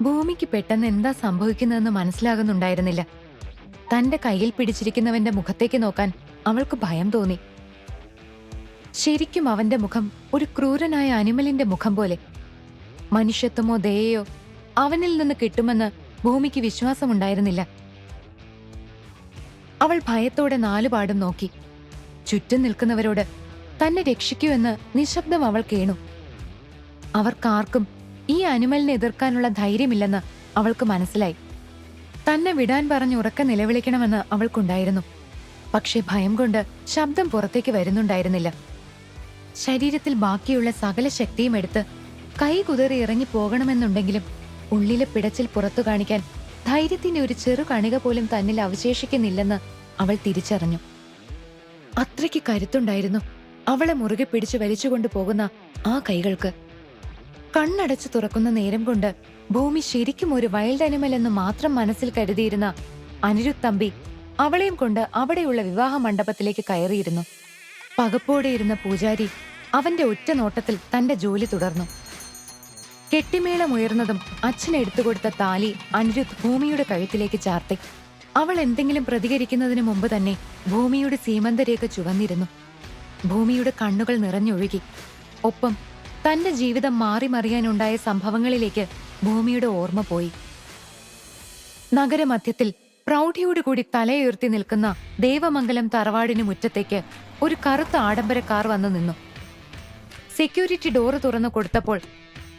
ഭൂമിക്ക് പെട്ടെന്ന് എന്താ സംഭവിക്കുന്നതെന്ന് മനസ്സിലാകുന്നുണ്ടായിരുന്നില്ല. തന്റെ കയ്യിൽ പിടിച്ചിരിക്കുന്നവന്റെ മുഖത്തേക്ക് നോക്കാൻ അവൾക്ക് ഭയം തോന്നി. ശരിക്കും അവന്റെ മുഖം ഒരു ക്രൂരനായ അനിമലിന്റെ മുഖം പോലെ. മനുഷ്യത്വമോ ദയയോ അവനിൽ നിന്ന് കിട്ടുമെന്ന് ഭൂമിക്ക് വിശ്വാസമുണ്ടായിരുന്നില്ല. അവൾ ഭയത്തോടെ നാലുപാടും നോക്കി. ചുറ്റും നിൽക്കുന്നവരോട് തന്നെ രക്ഷിക്കൂ എന്ന് നിശബ്ദം അവൾ കേണു. അവർക്കാർക്കും ഈ അനിമലിനെ എതിർക്കാനുള്ള ധൈര്യമില്ലെന്ന് അവൾക്ക് മനസ്സിലായി. തന്നെ വിടാൻ പറഞ്ഞ് ഉറക്കെ നിലവിളിക്കണമെന്ന് അവൾക്കുണ്ടായിരുന്നു. പക്ഷേ ഭയം കൊണ്ട് ശബ്ദം പുറത്തേക്ക് വരുന്നുണ്ടായിരുന്നില്ല. ശരീരത്തിൽ ബാക്കിയുള്ള സകല ശക്തിയും എടുത്ത് കൈ കുതിറി ഇറങ്ങി പോകണമെന്നുണ്ടെങ്കിലും ഉള്ളിലെ പിടച്ചിൽ പുറത്തു കാണിക്കാൻ ധൈര്യത്തിന്റെ ഒരു ചെറു കണിക പോലും തന്നിൽ അവശേഷിക്കുന്നില്ലെന്ന് അവൾ തിരിച്ചറിഞ്ഞു. അത്രയ്ക്ക് കരുത്തുണ്ടായിരുന്നു അവളെ മുറുകെ പിടിച്ചു വലിച്ചുകൊണ്ടു പോകുന്ന ആ കൈകൾക്ക്. കണ്ണടച്ചു തുറക്കുന്ന നേരം കൊണ്ട് ഭൂമി ശരിക്കും ഒരു വൈൽഡ് അനിമൽ എന്ന് മാത്രം മനസ്സിൽ കരുതിയിരുന്ന അനിരുദ്ധ് തമ്പി അവളെയും കൊണ്ട് അവിടെയുള്ള വിവാഹ മണ്ഡപത്തിലേക്ക് കയറിയിരുന്നു. പകപ്പോടെ ഇരുന്ന പൂജാരി അവന്റെ ഒറ്റ നോട്ടത്തിൽ തന്റെ ജോലി തുടർന്നു. കെട്ടിമേളമുയർന്നതും അച്ഛൻ എടുത്തുകൊടുത്ത താലി അനിരുദ്ധ് ഭൂമിയുടെ കഴുത്തിലേക്ക് ചാർത്തി. അവൾ എന്തെങ്കിലും പ്രതികരിക്കുന്നതിന് മുമ്പ് തന്നെ ഭൂമിയുടെ സീമന്തരേഖ ചുവന്നിരുന്നു. ഭൂമിയുടെ കണ്ണുകൾ നിറഞ്ഞൊഴുകി. ഒപ്പം തന്റെ ജീവിതം മാറിമറിയാനുണ്ടായ സംഭവങ്ങളിലേക്ക് ഭൂമിയുടെ ഓർമ്മ പോയി. നഗരമധ്യത്തിൽ പ്രൗഢിയോടുകൂടി തലയുയർത്തി നിൽക്കുന്ന ദേവമംഗലം തറവാടിന് മുറ്റത്തേക്ക് ഒരു കറുത്ത ആഡംബര കാർ വന്നു നിന്നു. സെക്യൂരിറ്റി ഡോറ് തുറന്നു കൊടുത്തപ്പോൾ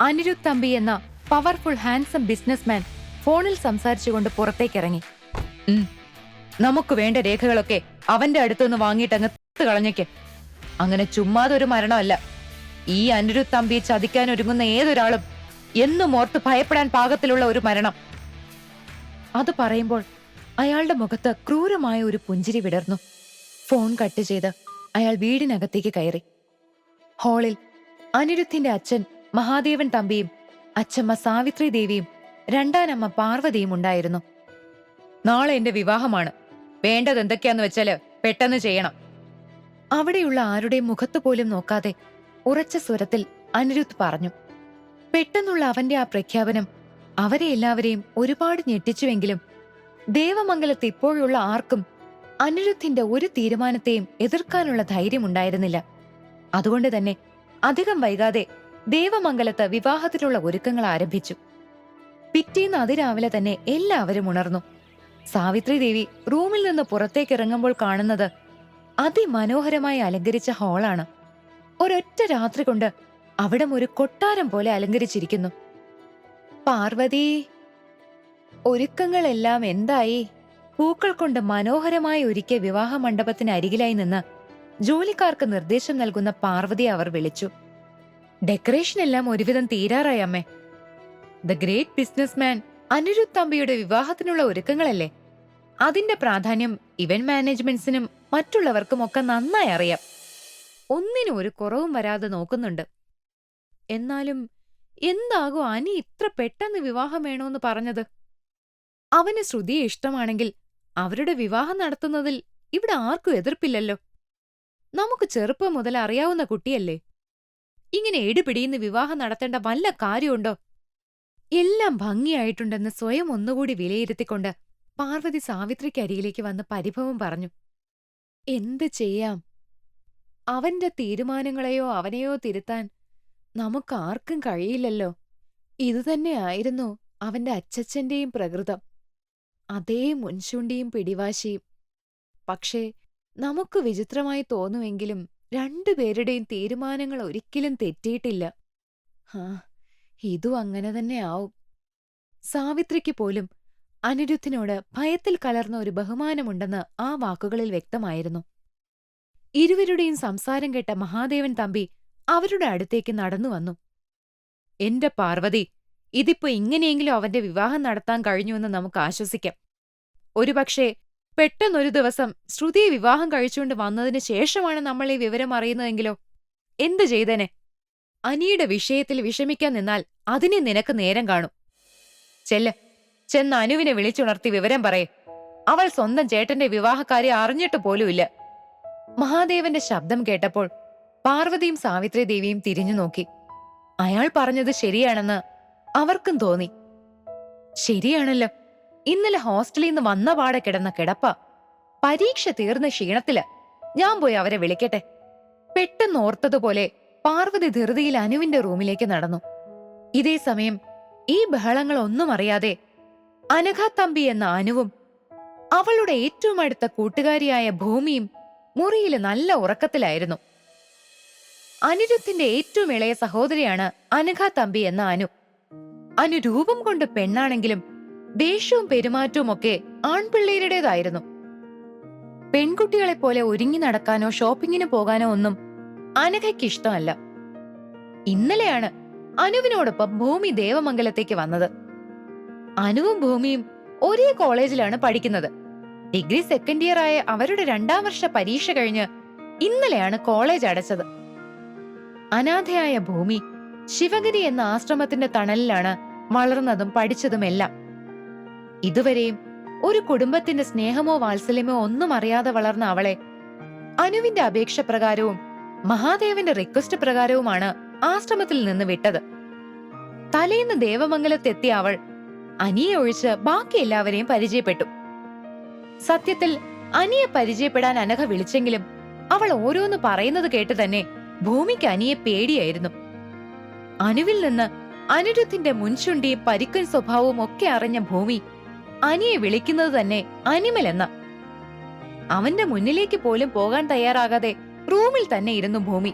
അനിരുദ്ധ് തമ്പി എന്ന പവർഫുൾ ഹാൻസം ബിസിനസ്മാൻ ഫോണിൽ സംസാരിച്ചുകൊണ്ട് പുറത്തേക്കിറങ്ങി. "ഉം, നമുക്ക് വേണ്ട രേഖകളൊക്കെ അവന്റെ അടുത്തുനിന്ന് വാങ്ങിയിട്ടങ്ങ് കളഞ്ഞേക്ക്. അങ്ങനെ ചുമ്മാതൊരു മരണമല്ല. ഈ അനിരുദ്ധ് തമ്പിയെ ചതിക്കാൻ ഒരുങ്ങുന്ന ഏതൊരാളും എന്നും ഓർത്ത് ഭയപ്പെടാൻ പാകത്തിലുള്ള ഒരു മരണം. അത് പറയുമ്പോൾ അയാളുടെ മുഖത്ത് ക്രൂരമായ ഒരു പുഞ്ചിരി വിടർന്നു. ഫോൺ കട്ട് ചെയ്ത് അയാൾ വീടിനകത്തേക്ക് കയറി. ഹാളിൽ അനിരുദ്ധിന്റെ അച്ഛൻ മഹാദേവൻ തമ്പിയും അച്ഛമ്മ സാവിത്രി ദേവിയും രണ്ടാനമ്മ പാർവതിയും ഉണ്ടായിരുന്നു. നാളെ എന്റെ വിവാഹമാണ്. വേണ്ടത് എന്തൊക്കെയാന്ന് വെച്ചാൽ പെട്ടെന്ന് ചെയ്യണം. അവിടെയുള്ള ആരുടെയും മുഖത്ത് പോലും നോക്കാതെ ഉറച്ച സ്വരത്തിൽ അനിരുദ്ധ് പറഞ്ഞു പെട്ടെന്നുള്ള അവന്റെ ആ പ്രഖ്യാപനം അവരെ എല്ലാവരെയും ഒരുപാട് ഞെട്ടിച്ചുവെങ്കിലും ദേവമംഗലത്ത് ഇപ്പോഴുള്ള ആർക്കും അനിരുദ്ധിന്റെ ഒരു തീരുമാനത്തെയും എതിർക്കാനുള്ള ധൈര്യം ഉണ്ടായിരുന്നില്ല അതുകൊണ്ട് തന്നെ അധികം വൈകാതെ ദേവമംഗലത്ത് വിവാഹത്തിലുള്ള ഒരുക്കങ്ങൾ ആരംഭിച്ചു. പിറ്റേന്ന് അതിരാവിലെ തന്നെ എല്ലാവരും ഉണർന്നു. സാവിത്രി ദേവി റൂമിൽ നിന്ന് പുറത്തേക്ക് ഇറങ്ങുമ്പോൾ കാണുന്നത് അതിമനോഹരമായി അലങ്കരിച്ച ഹാളാണ്. ഒരൊറ്റ രാത്രി കൊണ്ട് അവിടം ഒരു കൊട്ടാരം പോലെ അലങ്കരിച്ചിരിക്കുന്നു. പാർവതി ഒരുക്കങ്ങളെല്ലാം എന്തായി? പൂക്കൾ കൊണ്ട് മനോഹരമായി ഒരുക്കിയ വിവാഹ മണ്ഡപത്തിന് അരികിലായി നിന്ന് ജോലിക്കാർക്ക് നിർദ്ദേശം നൽകുന്ന പാർവതി അവർ വിളിച്ചു. ഡെക്കറേഷൻ എല്ലാം ഒരുവിധം തീരാറായി അമ്മേ. ദ ഗ്രേറ്റ് ബിസിനസ്മാൻ അനിരുദ്ധ് തമ്പിയുടെ വിവാഹത്തിനുള്ള ഒരുക്കങ്ങളല്ലേ? അതിന്റെ പ്രാധാന്യം ഇവന്റ് മാനേജ്മെന്റ്സിനും മറ്റുള്ളവർക്കും ഒക്കെ നന്നായി അറിയാം. ഒന്നിനും ഒരു കുറവും വരാതെ നോക്കുന്നുണ്ട്. എന്നാലും എന്താകും അനി ഇത്ര പെട്ടെന്ന് വിവാഹം വേണോന്ന് പറഞ്ഞത്? അവന് ശ്രുതിയെ ഇഷ്ടമാണെങ്കിൽ അവരുടെ വിവാഹം നടത്തുന്നതിൽ ഇവിടെ ആർക്കും എതിർപ്പില്ലല്ലോ. നമുക്ക് ചെറുപ്പം മുതൽ അറിയാവുന്ന കുട്ടിയല്ലേ? ഇങ്ങനെ എടുപിടിയുന്ന വിവാഹം നടത്തേണ്ട വല്ല കാര്യമുണ്ടോ? എല്ലാം ഭംഗിയായിട്ടുണ്ടെന്ന് സ്വയം ഒന്നുകൂടി വിലയിരുത്തിക്കൊണ്ട് പാർവതി സാവിത്രിക്കരികിലേക്ക് വന്ന് പരിഭവം പറഞ്ഞു. എന്ത് ചെയ്യാം? അവന്റെ തീരുമാനങ്ങളെയോ അവനെയോ തിരുത്താൻ നമുക്കാർക്കും കഴിയില്ലല്ലോ. ഇതുതന്നെയായിരുന്നു അവന്റെ അച്ചച്ചന്റെയും പ്രകൃതം. അതേ മുൻശുണ്ടിയും പിടിവാശിയും. പക്ഷേ നമുക്ക് വിചിത്രമായി തോന്നുമെങ്കിലും രണ്ടുപേരുടെയും തീരുമാനങ്ങൾ ഒരിക്കലും തെറ്റിയിട്ടില്ല. ഹാ ഇതും അങ്ങനെ തന്നെ ആവും സാവിത്രിക്ക് പോലും അനിരുദ്ധിനോട് ഭയത്തിൽ കലർന്ന ഒരു ബഹുമാനമുണ്ടെന്ന് ആ വാക്കുകളിൽ വ്യക്തമായിരുന്നു. ഇരുവരുടെയും സംസാരം കേട്ട മഹാദേവൻ തമ്പി അവരുടെ അടുത്തേക്ക് നടന്നു വന്നു. എന്റെ പാർവതി ഇതിപ്പോ ഇങ്ങനെയെങ്കിലും അവന്റെ വിവാഹം നടത്താൻ കഴിഞ്ഞുവെന്ന് നമുക്ക് ആശ്വസിക്കാം. ഒരുപക്ഷേ പെട്ടെന്നൊരു ദിവസം ശ്രുതിയെ വിവാഹം കഴിച്ചുകൊണ്ട് വന്നതിന് ശേഷമാണ് നമ്മൾ ഈ വിവരം അറിയുന്നതെങ്കിലോ? എന്തു ചെയ്തേനെ? അനിയുടെ വിഷയത്തിൽ വിഷമിക്കാൻ നിന്നാൽ അതിനെ നിനക്ക് നേരം കാണും. ചെല്ല് ചെന്ന് അനുവിനെ വിളിച്ചുണർത്തി വിവരം പറയേ. അവൾ സ്വന്തം ചേട്ടന്റെ വിവാഹക്കാരെ അറിഞ്ഞിട്ട് പോലുമില്ല. മഹാദേവന്റെ ശബ്ദം കേട്ടപ്പോൾ പാർവതിയും സാവിത്രി ദേവിയും തിരിഞ്ഞു നോക്കി. അയാൾ പറഞ്ഞത് ശരിയാണെന്ന് അവർക്കും തോന്നി. ശരിയാണല്ലോ. ഇന്നലെ ഹോസ്റ്റലിൽ നിന്ന് വന്ന പാടെ കിടന്ന കിടപ്പ പരീക്ഷ തീർന്ന ക്ഷീണത്തിൽ ഞാൻ പോയി അവരെ വിളിക്കട്ടെ. പെട്ടെന്ന് ഓർത്തതുപോലെ പാർവതി ധൃതിയിൽ അനുവിന്റെ റൂമിലേക്ക് നടന്നു. ഇതേ സമയം ഈ ബഹളങ്ങൾ ഒന്നും അറിയാതെ അനഘ തമ്പി എന്ന അനുവും അവളുടെ ഏറ്റവും അടുത്ത കൂട്ടുകാരിയായ ഭൂമിയും മുറിയിൽ നല്ല ഉറക്കത്തിലായിരുന്നു. അനിരുദ്ധിന്റെ ഏറ്റവും ഇളയ സഹോദരിയാണ് അനഘ തമ്പി എന്ന അനു. അനു രൂപം കൊണ്ട് പെണ്ണാണെങ്കിലും ദേഷ്യവും പെരുമാറ്റവും ഒക്കെ ആൺപിള്ളേരുടേതായിരുന്നു. പെൺകുട്ടികളെ പോലെ ഒരുങ്ങി നടക്കാനോ ഷോപ്പിങ്ങിന് പോകാനോ ഒന്നും അനഘയ്ക്ക് ഇഷ്ടമല്ല ഇന്നലെയാണ് അനുവിനോടൊപ്പം ഭൂമി ദേവമംഗലത്തേക്ക് വന്നത്. അനുവും ഭൂമിയും ഒരേ കോളേജിലാണ് പഠിക്കുന്നത്. ഡിഗ്രി സെക്കൻഡ് ഇയർ ആയ അവരുടെ രണ്ടാം വർഷ പരീക്ഷ കഴിഞ്ഞ് ഇന്നലെയാണ് കോളേജ് അടച്ചത്. അനാഥയായ ഭൂമി ശിവഗിരി എന്ന ആശ്രമത്തിന്റെ തണലിലാണ് വളർന്നതും പഠിച്ചതുമെല്ലാം ഇതുവരെയും ഒരു കുടുംബത്തിന്റെ സ്നേഹമോ വാത്സല്യമോ ഒന്നും അറിയാതെ വളർന്ന അവളെ അനുവിന്റെ അപേക്ഷ പ്രകാരവും മഹാദേവന്റെ റിക്വസ്റ്റ് പ്രകാരവുമാണ് ആശ്രമത്തിൽ നിന്ന് വിട്ടത്. തലേന്ന് ദേവമംഗലത്തെത്തിയ അവൾ അനിയെ ഒഴിച്ച് ബാക്കി എല്ലാവരെയും പരിചയപ്പെട്ടു. സത്യത്തിൽ അനിയെ പരിചയപ്പെടാൻ അനഘ വിളിച്ചെങ്കിലും അവൾ ഓരോന്ന് പറയുന്നത് കേട്ട് തന്നെ ഭൂമിക്ക് അനിയെ പേടിയായിരുന്നു. അനുവിൽ നിന്ന് അനിരുദ്ധിന്റെ മുൻചുണ്ടിയും പരിക്കൻ സ്വഭാവവും ഒക്കെ അറിഞ്ഞ ഭൂമി അനിയെ വിളിക്കുന്നത് തന്നെ അനിമൽ എന്ന. അവന്റെ മുന്നിലേക്ക് പോലും പോകാൻ തയ്യാറാകാതെ റൂമിൽ തന്നെ ഇരുന്നു ഭൂമി.